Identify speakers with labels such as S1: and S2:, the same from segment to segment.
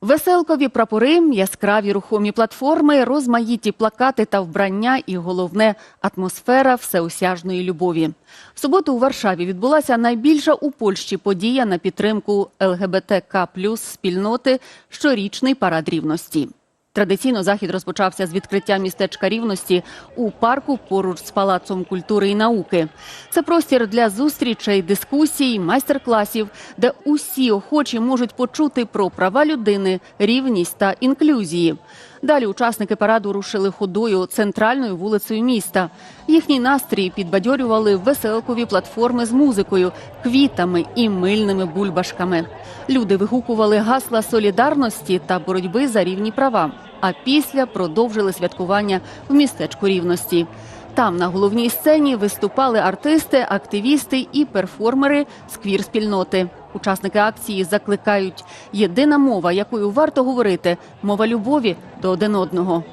S1: Веселкові прапори, яскраві рухомі платформи, розмаїті плакати та вбрання і головне атмосфера всеосяжної любові. В суботу у Варшаві відбулася найбільша у Польщі подія на підтримку ЛГБТК спільноти щорічний парад рівності. Традиційно захід розпочався з відкриття містечка рівності у парку поруч з палацом культури і науки. Це простір для зустрічей, дискусій, майстер-класів, де усі охочі можуть почути про права людини, рівність та інклюзії. Далі учасники параду рушили ходою центральною вулицею міста. Їхній настрій підбадьорювали веселкові платформи з музикою, квітами і мильними бульбашками. Люди вигукували гасла солідарності та боротьби за рівні права. А після продовжили святкування в містечку рівності. Там на головній сцені виступали артисти, активісти і перформери з квір-спільноти. Учасники акції закликають єдина мова, якою варто говорити мова любові до один одного.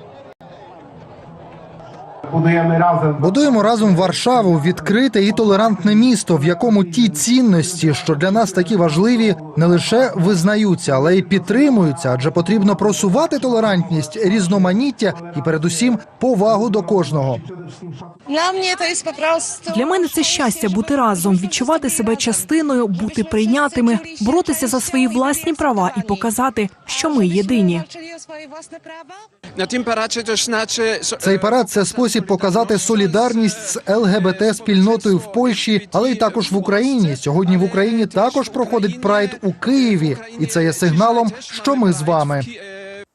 S2: Будуємо разом.
S3: Будуємо разом Варшаву, відкрите і толерантне місто, в якому ті цінності, що для нас такі важливі, не лише визнаються, але й підтримуються, адже потрібно просувати толерантність, різноманіття і, передусім, повагу до кожного.
S4: Для мене це щастя бути разом, відчувати себе частиною, бути прийнятими, боротися за свої власні права і показати, що ми єдині.
S3: Цей парад це спосіб показати солідарність з ЛГБТ спільнотою в Польщі, але й також в Україні. Сьогодні в Україні також проходить прайд у Києві, і це є сигналом, що ми з вами.